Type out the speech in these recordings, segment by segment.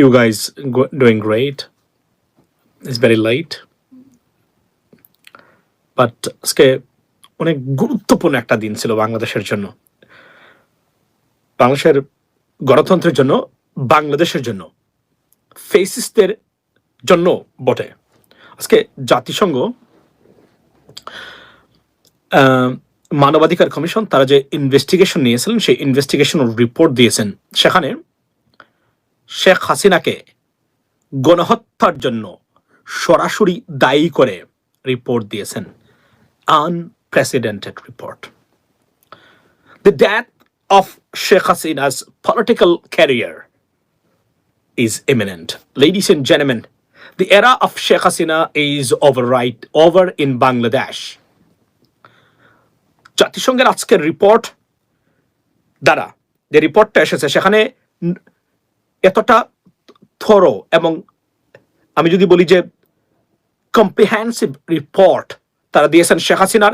you guys doing great. It's very late. But আজকে অনেক গুরুত্বপূর্ণ একটা দিন ছিল বাংলাদেশের জন্য বাংলাদেশের গণতন্ত্রের জন্য, বাংলাদেশের জন্য ফেসিস্টদের জন্য বটে আজকে জাতিসংঘ মানবাধিকার কমিশন, তারা যে ইনভেস্টিগেশন নিয়েছিলেন, সেই ইনভেস্টিগেশন রিপোর্ট দিয়েছেন সেখানে শেখ হাসিনাকে গণহত্যার জন্য সরাসরি দায়ী করে রিপোর্ট দিয়েছেন। Un unprecedented report the death of Sheikh Hasina's political career is eminent ladies and জেনেমেন the era of Sheikh Hasina is over right over in Bangladesh জাতিসংঘের আজকের রিপোর্ট দ্বারা যে রিপোর্টটা এসেছে, সেখানে এতটা থরো এবং আমি যদি বলি যে কম্প্রিহেন্সিভ রিপোর্ট তারা দিয়েছেন শেখ হাসিনার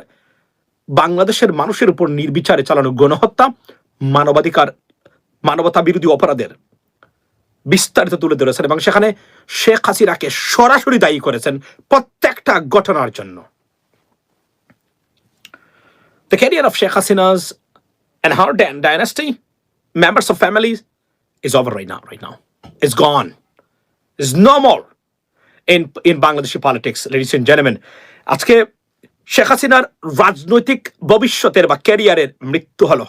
বাংলাদেশের মানুষের উপর নির্বিচারে চালানো গণহত্যা মানবাধিকার মানবতা বিরোধী অপরাধের বিস্তারিত তুলে ধরেছেন এবং সেখানে শেখ হাসিনাকে সরাসরি দায়ী করেছেন প্রত্যেকটা ঘটনার জন্য। The career of Sheikh Hasina's and her dy- dynasty, members of families, is over right now. Right now, it's gone. It's no more in in Bangladeshi politics, ladies and gentlemen. আজকে শেখ হাসিনার রাজনৈতিক ভবিষ্যতের বা ক্যারিয়ারের মৃত্যু হলো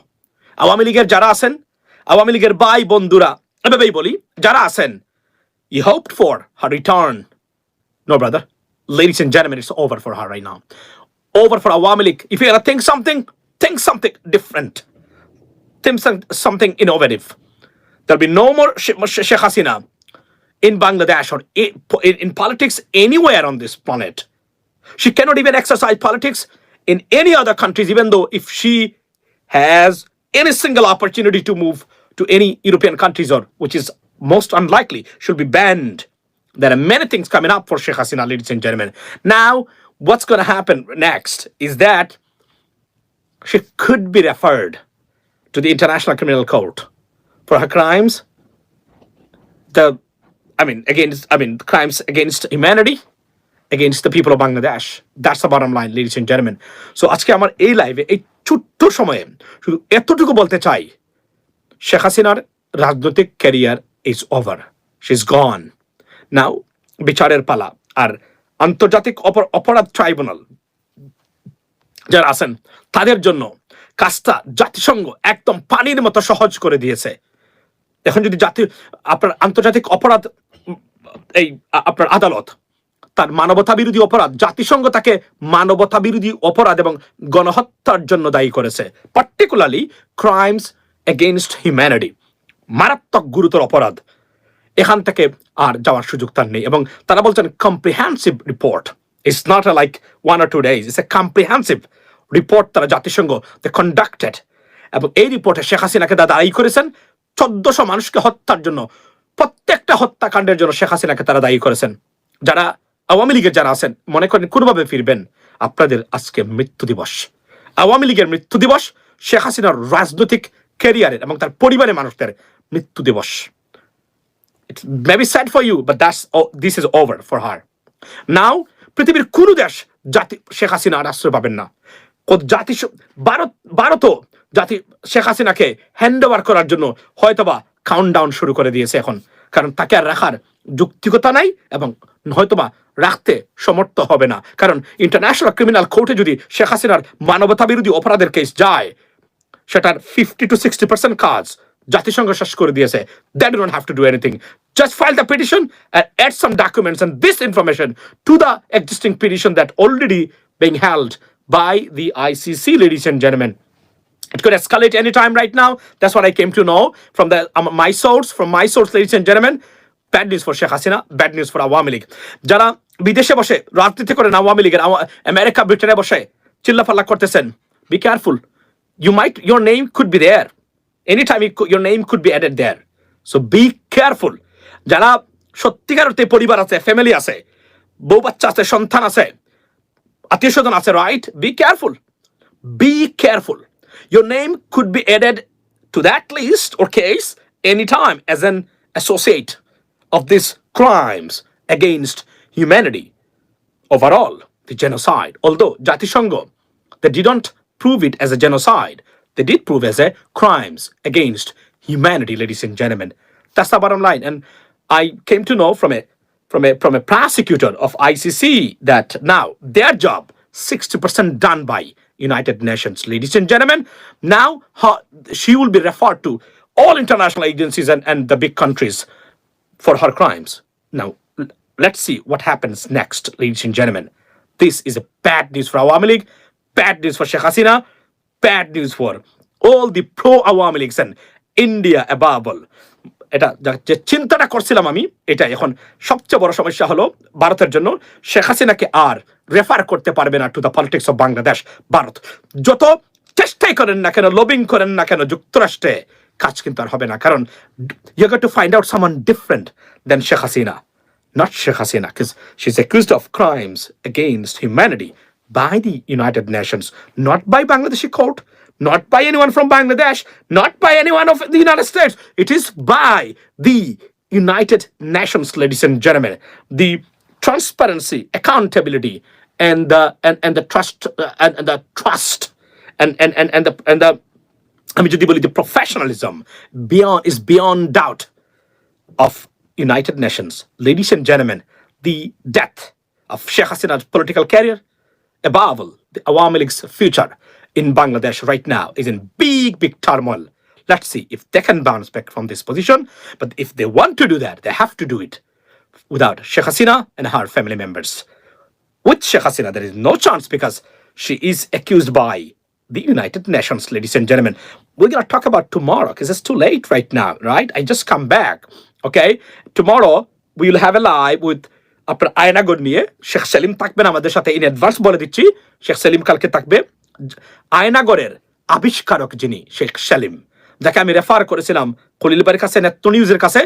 আওয়ামী লীগের যারা আছেন আওয়ামী লীগের ভাই বন্ধুরা এভাবেই বলি যারা আছেন you hoped for her return No, brother. Ladies and gentlemen, it's over for her right now. Over for Awami League. If you're gonna think something, think something different. Think some- something innovative. There'll be no more She- She- Sheikh Hasina in Bangladesh or in, in politics anywhere on this planet. She cannot even exercise politics in any other countries, even though if she has any single opportunity to move to any European countries or which is most unlikely, she'll be banned. There are many things coming up for Sheikh Hasina, ladies and gentlemen. Now, what's going to happen next is that she could be referred to the International Criminal Court for her crimes. The, I mean, against, I mean, crimes against humanity, against the people of Bangladesh. That's the bottom line, ladies and gentlemen. So আজকে আমার এই লাইভে এই ছোট্ট সময়ে শুধু এতটুকু বলতে চাই শেখ হাসিনার রাজনৈতিক career is over she is gone now বিচারের পালা আর আন্তর্জাতিক অপর- অপরাধ ট্রাইব্যুনাল যারা আছেন তাদের জন্য কাজটা জাতিসংঘ একদম পানির মতো সহজ করে দিয়েছে এখন যদি জাতীয় আপনার আন্তর্জাতিক অপরাধ, এই আপনার আদালত তার মানবতা বিরোধী অপরাধ, জাতিসংঘ তাকে মানবতা বিরোধী অপরাধ এবং গণহত্যার জন্য দায়ী করেছে। পার্টিকুলারলি ক্রাইমস এগেনস্ট হিউম্যানিটি মারাত্মক গুরুতর অপরাধ। এখান থেকে আর যাওয়ার সুযোগ তার নেই এবং তারা বলছেন comprehensive report it's not like one or two days it's a comprehensive report তারা জাতিসংঘ দে কন্ডাক্টেড এবং এই রিপোর্টে শেখ হাসিনাকে দাদা দায়ী করেছেন চোদ্দশো মানুষকে হত্যার জন্য প্রত্যেকটা হত্যাকাণ্ডের জন্য শেখ হাসিনাকে তারা দায়ী করেছেন। যারা আওয়ামী লীগের যারা আছেন মনে করেন কোনোভাবে ফিরবেন আপনাদের আজকে মৃত্যু দিবস। আওয়ামী লীগের মৃত্যু দিবস শেখ হাসিনার রাজনৈতিক ক্যারিয়ারের এবং তার পরিবারের মানুষদের মৃত্যু দিবস। Sad for you, but that's oh, this is over for her. পৃথিবীর কোন দেশ জাতি শেখ হাসিনা আর আশ্রয় পাবেন না। কোন জাতি ভারত ভারতও জাতি শেখ হাসিনাকে হ্যান্ড ওভার করার জন্য হয়তোবা কাউন্ট ডাউন শুরু করে দিয়েছে এখন। কারণ তাকে আর রাখার যুক্তিকতা নাই এবং হয়তোবা রাখতে সমর্থ হবে না। কারণ ইন্টারন্যাশনাল ক্রিমিনাল কোর্টে যদি শেখ হাসিনার মানবতা বিরোধী অপরাধের কেস যায় সেটার ফিফটি টু সিক্সটি পার্সেন্ট কাজ জাতিসংঘ শেষ করে দিয়েছে। That do not have to do anything just file the petition and add some documents and this information to the existing petition that already being held by the ICC, ladies and gentlemen. It could escalate anytime right now. That's what I came to know from the um, my source, from my source, ladies and gentlemen. Bad news for Sheikh Hasina, bad news for Awami League যারা বিদেশে বসে রাজনীতি করেন আওয়ামী লীগের America ব্রিটেনে বসে চিল্লাফাল্লা করতেছেন be careful you might your name could be there anytime it could, your name could be added there so be careful যারা সত্যিকার অর্থে পরিবার আছে ফ্যামিলি আছে বউ বাচ্চা আছে সন্তান আছে আত্মীয় স্বজন আছে right be careful be careful your name could be added to that list or case anytime as an associate of these crimes against humanity overall, the genocide. Although Jatishango, they didn't prove it as a genocide, they did prove as a crimes against humanity, ladies and gentlemen. That's the bottom line. And I came to know from a from a from a prosecutor of ICC that now their job 60% done by United Nations, ladies and gentlemen. Now her, she will be referred to all international agencies and, and the big countries for her crimes. Now, let's see what happens next, ladies and gentlemen. This is a bad news for Awami League, bad news for Sheikh Hasina, bad news for all the pro Awami Leagues and India above all. এটা যে চিন্তাটা করছিলাম আমি এটা এখন সবচেয়ে বড় সমস্যা হলো ভারতের জন্য শেখ হাসিনাকে আর রেফার করতে পারবে না to the politics of Bangladesh Bharat. যত চেষ্টাই করেন না কেন লবিং করেন না কেন যুক্তরাষ্ট্রে কাজ কিন্তু আর হবে না। কারণ you got to find out someone different then Sheikh Hasina not Sheikh Hasina, because she's accused of crimes against humanity by the United Nations, not by Bangladeshi court, not by anyone from Bangladesh, not by anyone of the United States. It is by the United Nations, ladies and gentlemen. The transparency, accountability, and the and, and the trust uh, and, and the trust and and and, and the and the আমি যদি বলি the professionalism beyond is beyond doubt of United Nations. Ladies and gentlemen, the death of Sheikh Hasina's political career, above all, the Awami League's future in Bangladesh right now is in big, big turmoil. Let's see if they can bounce back from this position. But if they want to do that, they have to do it without Sheikh Hasina and her family members. With Sheikh Hasina, there is no chance because she is accused by the United Nations, ladies and gentlemen. We're going to talk about tomorrow because it's too late right now, right? I just come back. Okay. Tomorrow, we will have a live with আপনার আয়নাগর নিয়ে শেখ সেলিম থাকবেন আমাদের সাথে in advance বলে দিচ্ছি শেখ সেলিম কালকে থাকবে আয়নাগরের আবিষ্কারক যিনি, শেখ সালিম, যাকে আমি রেফার করেছিলাম খলিলবাড়ির কাছে, নেত্র নিউজের কাছে,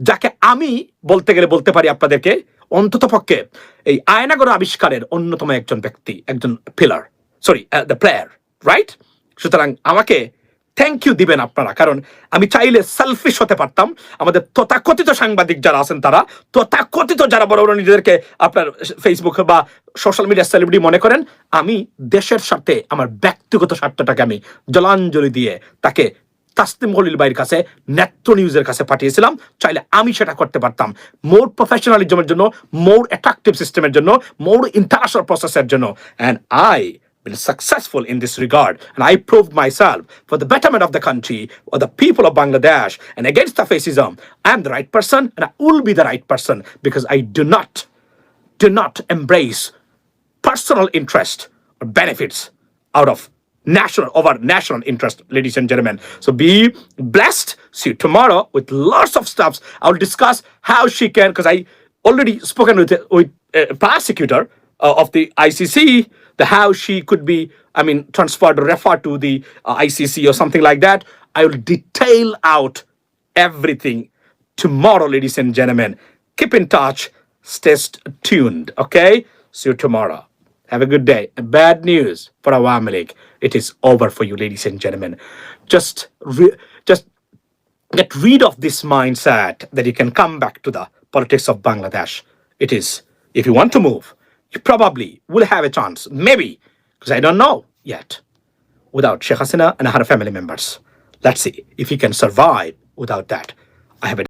যাকে আমি বলতে গেলে বলতে পারি আপনাদেরকে, অন্তত পক্ষে এই আয়নাগর আবিষ্কারের অন্যতম একজন ব্যক্তি, একজন filler sorry the player right সুতরাং আমাকে থ্যাংক ইউ দিবেন আপনারা। কারণ আমি চাইলে সেলফিশ হতে পারতাম। আমাদের তথাকথিত সাংবাদিক যারা আছেন তারা, তথাকথিত যারা বড় বড় নিজেদেরকে আপনার ফেসবুক বা সোশ্যাল মিডিয়া সেলিব্রিটি মনে করেন, আমি দেশের স্বার্থে, আমার ব্যক্তিগত স্বার্থটাকে আমি জলাঞ্জলি দিয়ে তাকে তাসলিম হলিল বাইয়ের কাছে, নেত্র নিউজের কাছে পাঠিয়েছিলাম। চাইলে আমি সেটা করতে পারতাম। মোর প্রফেশনালিজমের জন্য মোর অ্যাট্রাকটিভ সিস্টেমের জন্য মোর ইন্টারন্যাশনাল প্রসেসের জন্য। And I been successful in this regard and I proved myself for the betterment of the country or the people of Bangladesh and against the fascism. I am the right person and I will be the right person because I do not do not embrace personal interest or benefits out of national over national interest, ladies and gentlemen. So be blessed. See you tomorrow with lots of stuffs. I'll discuss how she can, because I already spoken with with a prosecutor uh, of the ICC, the how she could be, I mean, transferred or referred to the uh, ICC or something like that. I will detail out everything tomorrow, ladies and gentlemen. Keep in touch. Stay tuned. Okay. See you tomorrow. Have a good day. Bad news for Awami League. It is over for you, ladies and gentlemen. Just, just get rid of this mindset that you can come back to the politics of Bangladesh. It is, if you want to move, you probably will have a chance. Maybe, because I don't know yet, without Sheikh Hasina and her family members. Let's see if he can survive without that. I have a